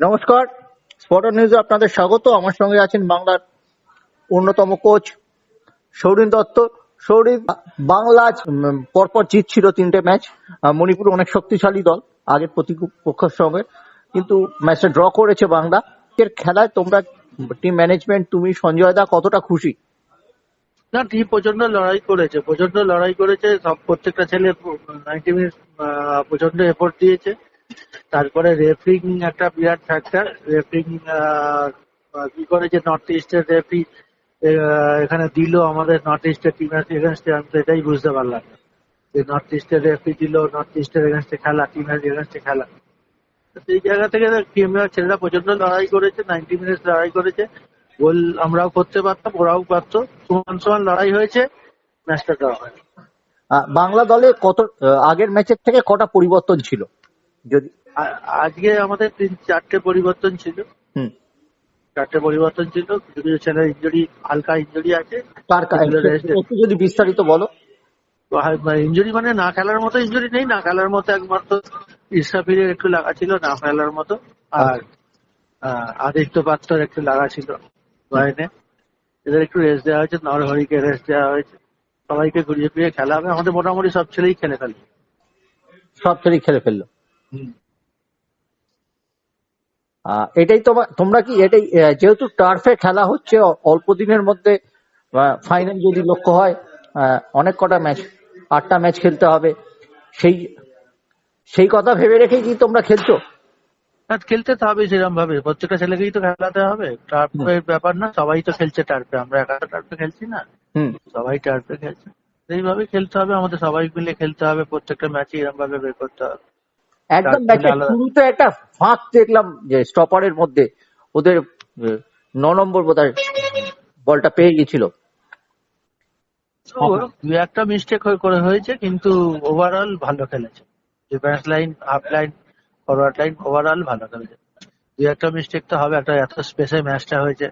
নমস্কার। স্পটার নিউজে আপনাদের স্বাগত। আমার সঙ্গে আছেন বাংলার অন্যতম কোচ সৌরিন দত্ত। সৌরিন বাংলা পরপর জিতছিল তিনটে ম্যাচ। মণিপুর অনেক শক্তিশালী দল, আগের প্রতিপক্ষের সঙ্গে। কিন্তু ম্যাচটা ড্র করেছে বাংলা। এর খেলায় তোমরা টিম ম্যানেজমেন্ট তুমি সঞ্জয় দা কতটা খুশি? না টিম প্রচণ্ড লড়াই করেছে প্রচণ্ড লড়াই করেছে। সব প্রত্যেকটা ছেলে নাইনটি মিনিট প্রচণ্ড এফোর্ট দিয়েছে। তারপরে রেফরিং একটা বিরাট ফ্যাক্টর রেফরিং কি করেছে নর্থ ইস্টের রেফরি এখানে দিল আমাদের নর্থ ইস্টের টিমের এগেনস্টে আমি তো এটাই বুঝতে পারলাম। যে নর্থ ইস্টের রেফরি দিল নর্থ ইস্টের এগেনস্টে খেলা টিমের এগেনস্টে খেলা। সেই জায়গা থেকে টিমের ছেলেরা প্রচণ্ড লড়াই করেছে নাইনটি মিনিট লড়াই করেছে। গোল আমরাও করতে পারতাম, ওরাও পারতো। সমান সমান লড়াই হয়েছে ম্যাচটা ড্র হয় বাংলা দলে কত আগের ম্যাচের থেকে কটা পরিবর্তন ছিল? যদি আজকে আমাদের তিন চারটে পরিবর্তন ছিল। হুম। চারটে পরিবর্তন ছিল কিছু কিছু ছেলের ইঞ্জুরি হালকা ইঞ্জুরি আছে এ- একটু যদি বিস্তারিত বলো। ইঞ্জুরি মানে না খেলার মতো ইঞ্জুরি নেই না খেলার মতো একমাত্র ইসরাফিলের একটু লাগা ছিল না খেলার মতো। আর আদিত্য পাত্রের একটু লাগা ছিল বাইনে এদের একটু রেস্ট দেওয়া হয়েছে নরহরিকে রেস্ট দেওয়া হয়েছে। সবাইকে ঘুরিয়ে ফিরিয়ে খেলা হবে। আমাদের মোটামুটি সব ছেলেই খেলে ফেলবে। সব ছেলেই খেলে ফেলল। এটাই তোমার তোমরা কি এটাই যেহেতু টার্ফে খেলা হচ্ছে অল্প দিনের মধ্যে ফাইনাল যদি লক্ষ্য হয় অনেক কটা ম্যাচ আটটা ম্যাচ খেলতে হবে। সেই সেই কথা ভেবে রেখেই কি তোমরা খেলছো? খেলতে তো হবে সেরকম ভাবে প্রত্যেকটা ছেলেকেই তো খেলাতে হবে। টার্ফের ব্যাপার না সবাই তো খেলছে টার্ফে আমরা একা টার্ফে খেলছি না। সবাই টার্ফে খেলছে। সেইভাবে খেলতে হবে আমাদের সবাই মিলে খেলতে হবে। প্রত্যেকটা ম্যাচে এরকম ভাবে বের করতে হবে। একদম ম্যাচের শুরুতে একটা ফাঁক দেখলাম যে স্টপারের মধ্যে ওদের ন নম্বর বোধহয় বলটা পেয়ে গেছিল তো দু একটা মিস্টেক করে হয়েছে কিন্তু ওভারঅল ভালো খেলেছে। Defence line half line forward line overall ভালো খেলেছে। দু একটা মিস্টেক তো হবে একটা এত স্পেসে ম্যাচটা হয়েছে।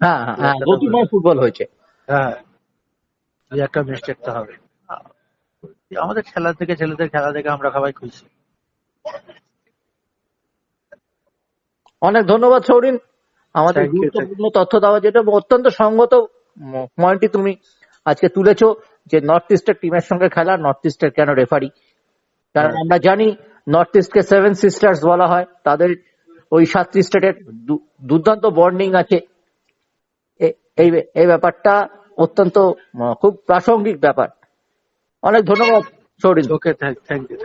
হ্যাঁ হ্যাঁ হ্যাঁ গতিময় ফুটবল হয়েছে। হ্যাঁ দু একটা মিস্টেক তো হবে। আমাদের খেলা থেকে ছেলেদের খেলা দেখে আমরা সবাই খুশি। অনেক ধন্যবাদ সৌরিন। আমাদের গুরুত্বপূর্ণ তথ্য দেওয়া যেটা অত্যন্ত সঙ্গত পয়েন্টটি তুমি আজকে তুলেছো যে নর্থ ইস্টের টিমের সঙ্গে খেলা নর্থ ইস্টের কেন রেফারি কারণ। আমরা জানি নর্থ ইস্টকে সেভেন সিস্টার্স বলা হয়। তাদের ওই সাতটি স্টেটের দুর্দান্ত বন্ডিং আছে। এই এই ব্যাপারটা অত্যন্ত খুব প্রাসঙ্গিক ব্যাপার। অনেক ধন্যবাদ Saurin. Okay thank you thank you